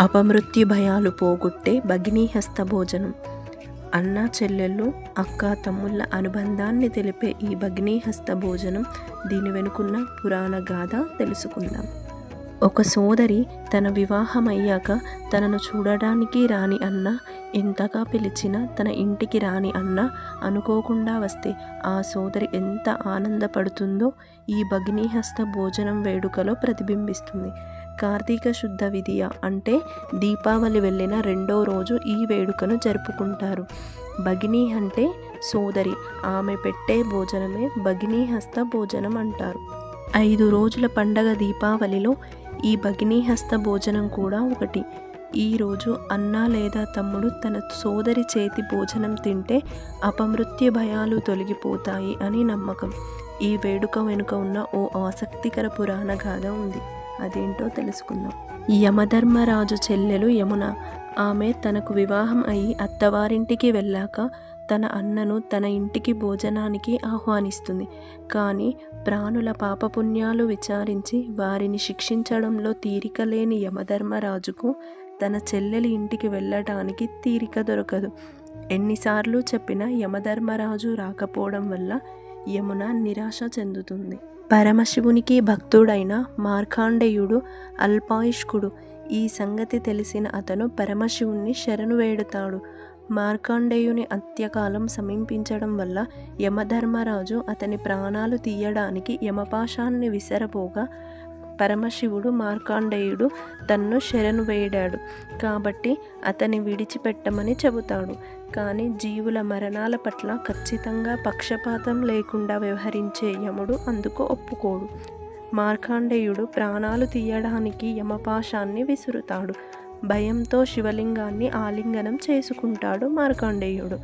అపమృత్యు భయాలు పోగొట్టే భగినీహస్త భోజనం. అన్న చెల్లెళ్ళు అక్క తమ్ముళ్ళ అనుబంధాన్ని తెలిపే ఈ భగినీహస్త భోజనం దీని వెనుకున్న పురాణ గాథ తెలుసుకుందాం. ఒక సోదరి తన వివాహం అయ్యాక తనను చూడడానికి రాని అన్న ఎంతగా పిలిచినా తన ఇంటికి రాని అన్న అనుకోకుండా వస్తే ఆ సోదరి ఎంత ఆనందపడుతుందో ఈ భగినీహస్త భోజనం వేడుకలో ప్రతిబింబిస్తుంది. కార్తీక శుద్ధ విధియ అంటే దీపావళి వెళ్ళిన రెండో రోజు ఈ వేడుకను జరుపుకుంటారు. భగిని అంటే సోదరి. ఆమె పెట్టే భోజనమే భగినీహస్త భోజనం అంటారు. ఐదు రోజుల పండగ దీపావళిలో ఈ భగినీహస్త భోజనం కూడా ఒకటి. ఈరోజు అన్న లేదా తమ్ముడు తన సోదరి చేతి భోజనం తింటే అపమృత్యు భయాలు తొలగిపోతాయి అని నమ్మకం. ఈ వేడుక వెనుక ఉన్న ఓ ఆసక్తికర పురాణ గాథ ఉంది. అదేంటో తెలుసుకుందాం. యమధర్మరాజు చెల్లెలు యమున. ఆమె తనకు వివాహం అయి అత్తవారింటికి వెళ్ళాక తన అన్నను తన ఇంటికి భోజనానికి ఆహ్వానిస్తుంది. కానీ ప్రాణుల పాపపుణ్యాలు విచారించి వారిని శిక్షించడంలో తీరిక లేని యమధర్మరాజుకు తన చెల్లెలి ఇంటికి వెళ్ళటానికి తీరిక దొరకదు. ఎన్నిసార్లు చెప్పినా యమధర్మరాజు రాకపోవడం వల్ల యమున నిరాశ చెందుతుంది. పరమశివునికి భక్తుడైన మార్కాండేయుడు అల్పాయుష్కుడు. ఈ సంగతి తెలిసిన అతను పరమశివుణ్ణి శరణు వేడుతాడు. మార్కాండేయుని అంత్యకాలం సమీపించడం వల్ల యమధర్మరాజు అతని ప్రాణాలు తీయడానికి యమపాశాన్ని విసరపోగా పరమశివుడు మార్కాండేయుడు తన్ను శరణు వేడాడు. కాబట్టి అతని విడిచిపెట్టమని చెబుతాడు. కానీ జీవుల మరణాల పట్ల ఖచ్చితంగా పక్షపాతం లేకుండా వ్యవహరించే యముడు అందుకు ఒప్పుకోడు. మార్కాండేయుడు ప్రాణాలు తీయడానికి యమపాశాన్ని విసురుతాడు. భయంతో శివలింగాన్ని ఆలింగనం చేసుకుంటాడు మార్కాండేయుడు.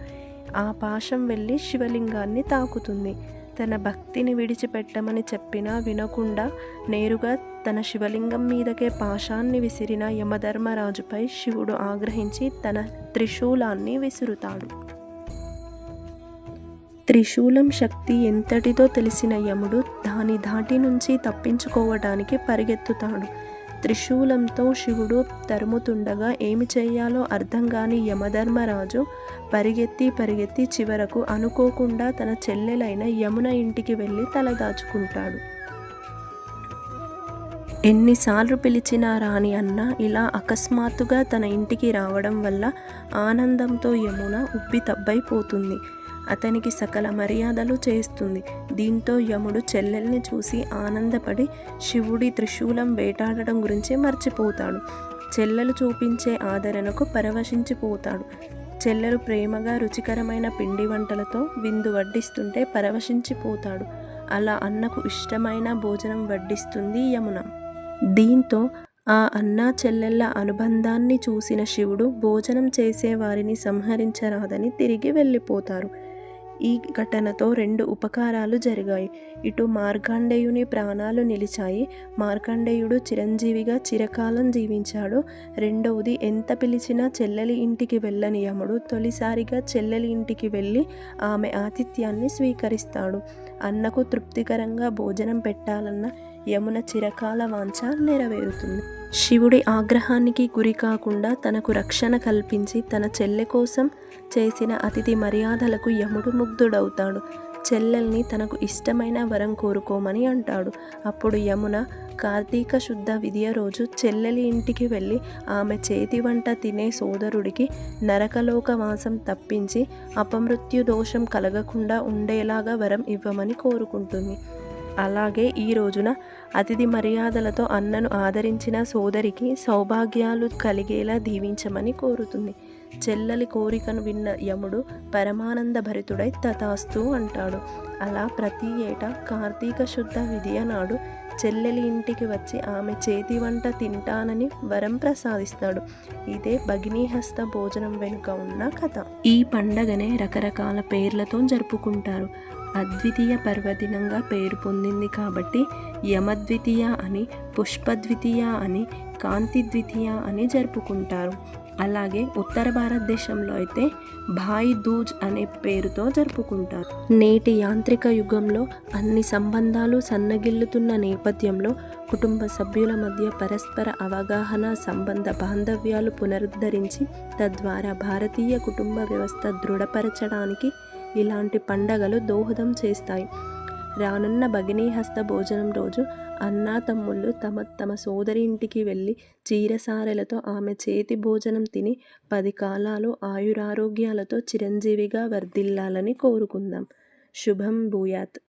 ఆ పాశం వెళ్ళి శివలింగాన్ని తాకుతుంది. తన భక్తిని విడిచిపెట్టమని చెప్పినా వినకుండా నేరుగా తన శివలింగం మీదకే పాశాన్ని విసిరిన యమధర్మరాజుపై శివుడు ఆగ్రహించి తన త్రిశూలాన్ని విసురుతాడు. త్రిశూలం శక్తి ఎంతటిదో తెలిసిన యముడు దాని ధాటి నుంచి తప్పించుకోవడానికి పరిగెత్తుతాడు. త్రిశూలంతో శివుడు తరుముతుండగా ఏమి చేయాలో అర్థం కాని యమధర్మరాజు పరిగెత్తి పరిగెత్తి చివరకు అనుకోకుండా తన చెల్లెలైన యమున ఇంటికి వెళ్ళి తలదాచుకుంటాడు ఎన్నిసార్లు పిలిచినా రాని అన్న ఇలా అకస్మాత్తుగా తన ఇంటికి రావడం వల్ల ఆనందంతో యమున ఉబ్బి తబ్బైపోతుంది. అతనికి సకల మర్యాదలు చేస్తుంది దీంతో యముడు చెల్లెల్ని చూసి ఆనందపడి శివుడి త్రిశూలం వేటాడడం గురించి మర్చిపోతాడు. చెల్లెలు చూపించే ఆదరణకు పరవశించిపోతాడు. చెల్లెలు ప్రేమగా రుచికరమైన పిండి వంటలతో విందు వడ్డిస్తుంటే పరవశించిపోతాడు. అలా అన్నకు ఇష్టమైన భోజనం వడ్డిస్తుంది యమున. దీంతో ఆ అన్నా చెల్లెళ్ళ అనుబంధాన్ని చూసిన శివుడు భోజనం చేసే వారిని సంహరించరాదని తిరిగి వెళ్ళిపోతారు. ఈ ఘటనతో రెండు ఉపకారాలు జరిగాయి. ఇటు మార్కండేయుని ప్రాణాలు నిలిచాయి. మార్కండేయుడు చిరంజీవిగా చిరకాలం జీవించాడు. రెండవది ఎంత పిలిచినా చెల్లెలి ఇంటికి వెళ్ళని యముడు తొలిసారిగా చెల్లెలి ఇంటికి వెళ్ళి ఆమె ఆతిథ్యాన్ని స్వీకరిస్తాడు. అన్నకు తృప్తికరంగా భోజనం పెట్టాలన్న యమున చిరకాల వాంఛ నెరవేరుతుంది. శివుడి ఆగ్రహానికి గురి కాకుండా తనకు రక్షణ కల్పించి తన చెల్లె కోసం చేసిన అతిథి మర్యాదలకు యముడు ముగ్ధుడవుతాడు. చెల్లెల్ని తనకు ఇష్టమైన వరం కోరుకోమని అంటాడు. అప్పుడు యమున కార్తీక శుద్ధ విధియ రోజు చెల్లెలి ఇంటికి వెళ్ళి ఆమె చేతి వంట తినే సోదరుడికి నరకలోక వాసం తప్పించి అపమృత్యు దోషం కలగకుండా ఉండేలాగా వరం ఇవ్వమని కోరుకుంటుంది. అలాగే ఈ రోజున అతిథి మర్యాదలతో అన్నను ఆదరించిన సోదరికి సౌభాగ్యాలు కలిగేలా దీవించమని కోరుతుంది. చెల్లెలి కోరికను విన్న యముడు పరమానంద భరితుడై తథాస్తు అంటాడు. అలా ప్రతి ఏటా కార్తీక శుద్ధ విధియ నాడు చెల్లెలి ఇంటికి వచ్చి ఆమె చేతి వంట తింటానని వరం ప్రసాదిస్తాడు. ఇదే భగినీహస్త భోజనం వెనుక ఉన్న కథ. ఈ పండగనే రకరకాల పేర్లతో జరుపుకుంటారు. అద్వితీయ పర్వదినంగా పేరు పొందింది కాబట్టి యమద్వితీయ అని పుష్పద్వితీయ అని కాంతి ద్వితీయ అని జరుపుకుంటారు. అలాగే ఉత్తర భారతదేశంలో అయితే భాయ్ దూజ్ అనే పేరుతో జరుపుకుంటారు. నేటి యాంత్రిక యుగంలో అన్ని సంబంధాలు సన్నగిల్లుతున్న నేపథ్యంలో కుటుంబ సభ్యుల మధ్య పరస్పర అవగాహన సంబంధ బాంధవ్యాలు పునరుద్ధరించి తద్వారా భారతీయ కుటుంబ వ్యవస్థ దృఢపరచడానికి ఇలాంటి పండగలు దోహదం చేస్తాయి. రానున్న భగినీ హస్త భోజనం రోజు అన్నా తమ్ముళ్ళు తమ తమ సోదరి ఇంటికి వెళ్ళి చీరసారెలతో ఆమె చేతి భోజనం తిని పది కాలాలు ఆయురారోగ్యాలతో చిరంజీవిగా వర్ధిల్లాలని కోరుకుందాం. శుభం భూయాత్.